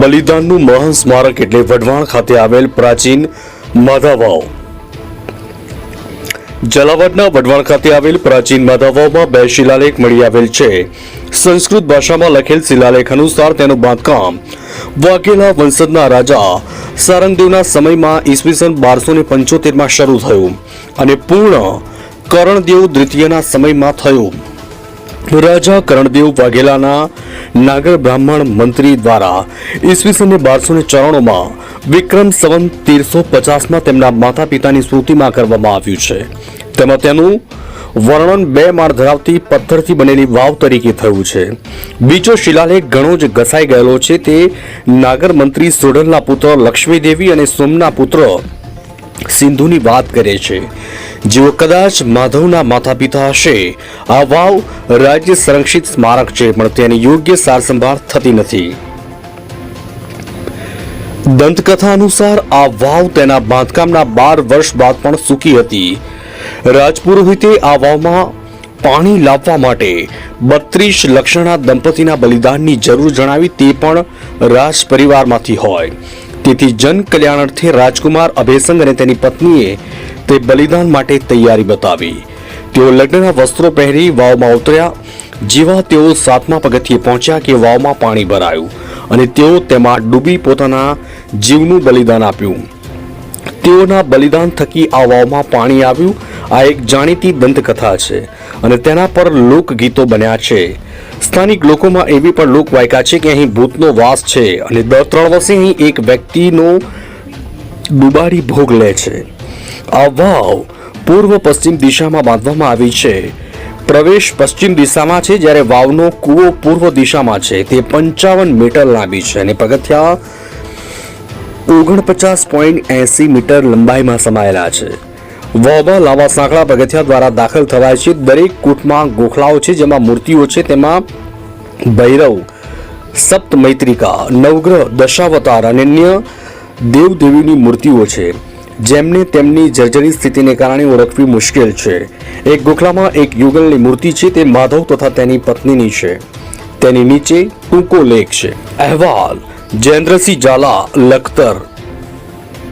બલિદાનનું મહાન સ્મારક એટલે વઢવાણ ખાતે આવેલ પ્રાચીન માધાવાવ જલાવડના વઢવાણ ખાતે આવેલ પ્રાચીન માધાવાવમાં બે શિલાલેખ મળી આવેલ છે. સંસ્કૃત ભાષામાં લખેલ શિલાલેખ અનુસાર તેનું બાંધકામ વાઘેલા વંશજના રાજા સારંગદેવના સમયમાં ઈસવીસન બારસો ને પંચોતેરમાં શરૂ થયું અને પૂર્ણ કરણદેવ દ્વિતીયના સમયમાં થયું. રાજા કરણદેવ વાઘેલાના નાગર બ્રાહ્મણ મંત્રી દ્વારા ઈસવીસન બારસો ને ચોરાણુંમાં વિક્રમ સંવંત તેરસો પચાસમાં તેમના માતા પિતાની સ્મૃતિમાં કરવામાં આવ્યું છે. તેમાં તેનું વર્ણન બે માળ ધરાવતી પથ્થરથી બનેલી વાવ તરીકે થયું છે. બીજો શિલાલેખ ઘણો જ ઘસાઈ ગયેલો છે તે નાગર મંત્રી સોઢલના પુત્ર લક્ષ્મીદેવી અને સોમના પુત્ર સિંધુની વાત કરે છે. જેઓ કદાચ માધવના માતા પિતા હશે, આ વાવ રાજ્ય સંરક્ષિત સ્મારક છે, પણ તેની યોગ્ય સારસંભાળ થતી નથી. દંતકથા અનુસાર આ વાવ તેના બાંધકામના બાર વર્ષ બાદ પણ સૂકી હતી. રાજપુરોહિતે આ વાવમાં પાણી લાવવા માટે બત્રીસ લક્ષણા દંપતીના બલિદાનની જરૂર જણાવી તે પણ રાજ પરિવારમાંથી હોય. તેથી જન કલ્યાણાર્થે રાજકુમાર અભયસંગ અને તેની પત્નીએ તે બલિદાન માટે તૈયારી બતાવી. તેઓ લગ્નના વસ્ત્રો પહેરી વાવમાં ઉતર્યા. જેવા તેઓ સાતમા પગથિયે પહોંચ્યા કે વાવમાં પાણી ભરાયું અને તેઓ તેમાં ડૂબી પોતાના જીવનું બલિદાન આપ્યું. તેઓના બલિદાન થકી આ વાવમાં પાણી આવ્યું. આ એક જાણીતી દંતકથા છે અને તેના પર લોકગીતો બન્યા છે. સ્થાનિક લોકોમાં એવી પણ લોકવાયકા છે કે અહીં ભૂતનો વાસ છે અને દર ત્રણ વર્ષે અહીં એક વ્યક્તિનો ડુબાડી ભોગ લે છે. આ વાવ પૂર્વ પશ્ચિમ દિશામાં બાંધવામાં આવી છે. પ્રવેશ પશ્ચિમ દિશામાં છે જ્યારે વાવનો કૂવો પૂર્વ દિશામાં છે. તે પંચાવન મીટર લાંબી છે અને પગથિયા ઓગણપચાસ પોઈન્ટ એસી મીટર લંબાઈમાં સમાયેલા છે. વાવમાં લાવા સાંકળા પગથિયા દ્વારા દાખલ થવાય છે દરેક કૂટમાં ગોખલાઓ છે, જેમાં મૂર્તિઓ છે, તેમાં ભૈરવ સપ્ત મૈત્રિકા નવગ્રહ, દશાવતાર અને અન્ય દેવદેવીની મૂર્તિઓ છે. જેમને તેમની જર્જરી સ્થિતિને કારણે ઓળખવી મુશ્કેલ છે. એક ગોખલામાં એક યુગલની મૂર્તિ છે, તે માધવ તથા તેની પત્નીની છે. તેની નીચે ટૂંકો લેખ છે. અહેવાલ, જયેન્દ્રસિંહ ઝાલા, લખતર